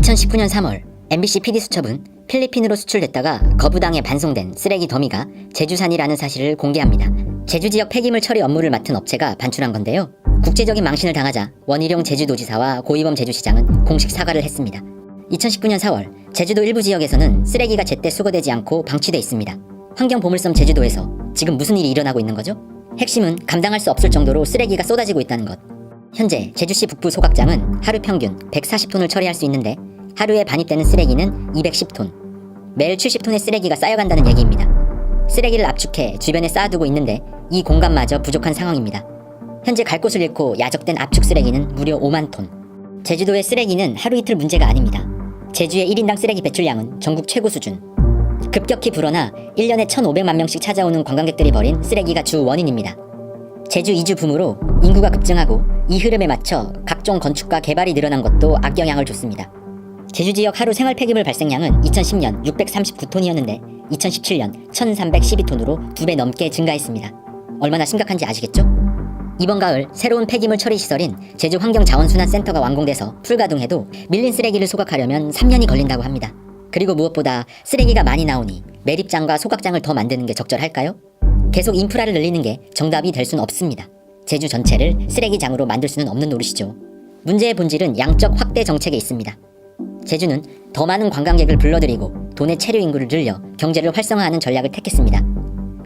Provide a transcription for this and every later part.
2019년 3월 MBC PD수첩은 필리핀으로 수출됐다가 거부당에 반송된 쓰레기 더미가 제주산이라는 사실을 공개합니다. 제주 지역 폐기물 처리 업무를 맡은 업체가 반출한 건데요. 국제적인 망신을 당하자 원희룡 제주도지사와 고이범 제주시장은 공식 사과를 했습니다. 2019년 4월 제주도 일부 지역에서는 쓰레기가 제때 수거되지 않고 방치돼 있습니다. 환경보물섬 제주도에서 지금 무슨 일이 일어나고 있는 거죠? 핵심은 감당할 수 없을 정도로 쓰레기가 쏟아지고 있다는 것. 현재 제주시 북부 소각장은 하루 평균 140톤을 처리할 수 있는데 하루에 반입되는 쓰레기는 210톤. 매일 70톤의 쓰레기가 쌓여간다는 얘기입니다. 쓰레기를 압축해 주변에 쌓아두고 있는데 이 공간마저 부족한 상황입니다. 현재 갈 곳을 잃고 야적된 압축 쓰레기는 무려 5만 톤. 제주도의 쓰레기는 하루 이틀 문제가 아닙니다. 제주의 1인당 쓰레기 배출량은 전국 최고 수준. 급격히 불어나 1년에 1,500만 명씩 찾아오는 관광객들이 버린 쓰레기가 주 원인입니다. 제주 이주 붐으로 인구가 급증하고 이 흐름에 맞춰 각종 건축과 개발이 늘어난 것도 악영향을 줬습니다. 제주 지역 하루 생활 폐기물 발생량은 2010년 639톤이었는데 2017년 1312톤으로 두 배 넘게 증가했습니다. 얼마나 심각한지 아시겠죠? 이번 가을 새로운 폐기물 처리 시설인 제주 환경자원순환센터가 완공돼서 풀가동해도 밀린 쓰레기를 소각하려면 3년이 걸린다고 합니다. 그리고 무엇보다 쓰레기가 많이 나오니 매립장과 소각장을 더 만드는 게 적절할까요? 계속 인프라를 늘리는 게 정답이 될 수는 없습니다. 제주 전체를 쓰레기장으로 만들 수는 없는 노릇이죠. 문제의 본질은 양적 확대 정책에 있습니다. 제주는 더 많은 관광객을 불러들이고 도내 체류 인구를 늘려 경제를 활성화하는 전략을 택했습니다.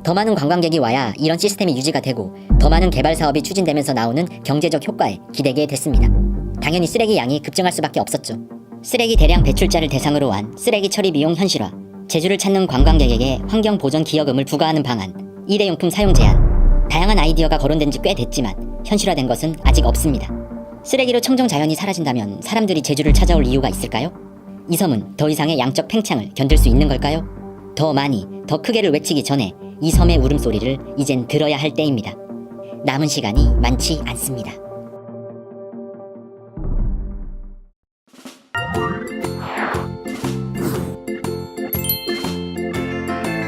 더 많은 관광객이 와야 이런 시스템이 유지가 되고 더 많은 개발 사업이 추진되면서 나오는 경제적 효과에 기대게 됐습니다. 당연히 쓰레기 양이 급증할 수밖에 없었죠. 쓰레기 대량 배출자를 대상으로 한 쓰레기 처리 비용 현실화, 제주를 찾는 관광객에게 환경 보전 기여금을 부과하는 방안, 일회용품 사용 제한, 다양한 아이디어가 거론된 지 꽤 됐지만 현실화된 것은 아직 없습니다. 쓰레기로 청정 자연이 사라진다면 사람들이 제주를 찾아올 이유가 있을까요? 이 섬은 더 이상의 양적 팽창을 견딜 수 있는 걸까요? 더 많이, 더 크게를 외치기 전에 이 섬의 울음소리를 이젠 들어야 할 때입니다. 남은 시간이 많지 않습니다.